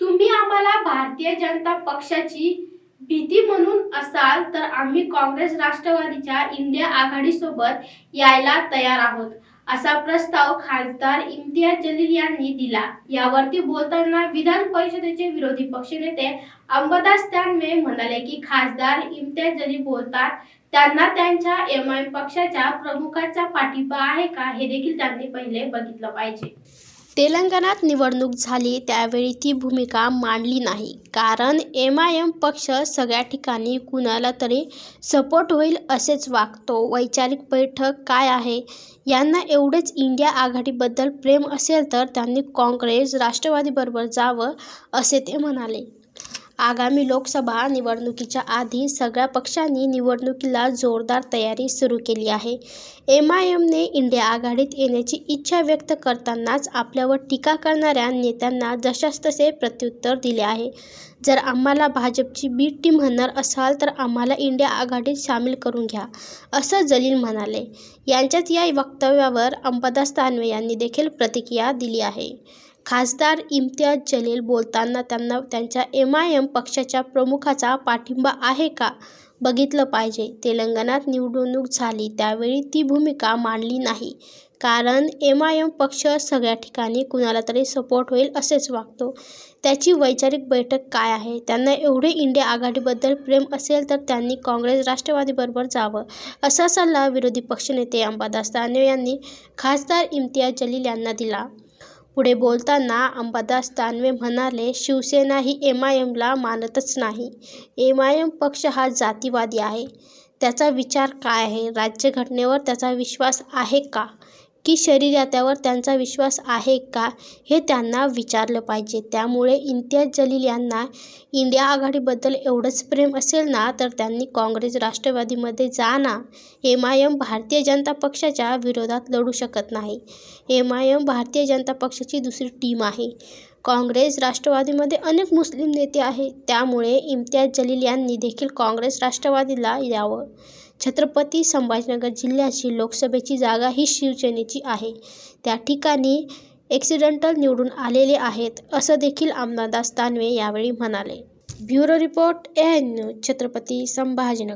तुम्ही आम्हाला भारतीय जनता पक्षाची भीती म्हणून असाल तर आम्ही काँग्रेस राष्ट्रवादीच्या इंडिया आघाडीसोबत यायला तयार आहोत असा प्रस्ताव खासदार इम्तियाज जलील यांनी दिला. यावरती बोलताना विधान परिषदेचे विरोधी पक्षनेते अंबादास दानवे म्हणाले की खासदार इम्तियाज जलील बोलतात त्यांना त्यांच्या एम आय पक्षाच्या प्रमुखाचा पाठिंबा आहे का हे देखील त्यांनी पहिले बघितलं पाहिजे. तेलंगणात निवडणूक झाली त्यावेळी ती भूमिका मांडली नाही. कारण एम आय एम पक्ष सगळ्या ठिकाणी कुणाला तरी सपोर्ट होईल असेच वागतो. वैचारिक बैठक काय आहे? यांना एवढेच इंडिया आघाडीबद्दल प्रेम असेल तर त्यांनी काँग्रेस राष्ट्रवादीबरोबर जावं असे ते म्हणाले. आगामी लोकसभा निवडणुकीच्या आधी सगळ्या पक्षांनी निवडणुकीला जोरदार तयारी सुरू केली आहे. एम आय एमने इंडिया आघाडीत येण्याची इच्छा व्यक्त करतानाच आपल्यावर टीका करणाऱ्या नेत्यांना जशास तसे प्रत्युत्तर दिले आहे. जर आम्हाला भाजपची बी टीम म्हणणार असाल तर आम्हाला इंडिया आघाडीत सामील करून घ्या असं जलील म्हणाले. यांच्यात या वक्तव्यावर अंबादास दानवे यांनी देखील प्रतिक्रिया दिली आहे. खासदार इम्तियाज जलील बोलताना त्यांना त्यांच्या एम आय एम पक्षाच्या प्रमुखाचा पाठिंबा आहे का? बघितलं पाहिजे. तेलंगणात निवडणूक झाली त्यावेळी ती भूमिका मांडली नाही. कारण एम आय एम पक्ष सगळ्या ठिकाणी कुणाला तरी सपोर्ट होईल असेच वागतो. त्याची वैचारिक बैठक काय आहे? त्यांना एवढे इंडिया आघाडीबद्दल प्रेम असेल तर त्यांनी काँग्रेस राष्ट्रवादीबरोबर जावं असा सल्ला विरोधी पक्षनेते अंबादास दानवे यांनी खासदार इम्तियाज जलील यांना दिला. पुढे बोलताना अंबादास दानवे म्हणाले शिवसेना ही एम आय एमला मानतच नाही. एम आय एम पक्ष हा जातीवादी आहे. त्याचा विचार काय आहे? राज्यघटनेवर त्याचा विश्वास आहे का? की शरीरात्यावर त्यांचा विश्वास आहे का हे त्यांना विचारलं पाहिजे. त्यामुळे इम्तियाज जलील यांना इंडिया आघाडीबद्दल एवढंच प्रेम असेल ना तर त्यांनी काँग्रेस राष्ट्रवादीमध्ये जा ना M I am Bharatiya Janata पक्षाच्या विरोधात लढू शकत नाही. M I am Bharatiya Janata पक्षाची दुसरी टीम आहे. काँग्रेस राष्ट्रवादीमध्ये अनेक मुस्लिम नेते आहेत. त्यामुळे इम्तियाज जलील यांनी देखील काँग्रेस राष्ट्रवादीला यावं. छत्रपती संभाजीनगर जिल्ह्याची लोकसभेची जागा ही शिवसेनेची आहे. त्या ठिकाणी ॲक्सिडेंटल निवडून आलेले आहेत असं देखील अंबादास दानवे यावेळी म्हणाले. Bureau report N News Chhatrapati Sambhajinagar.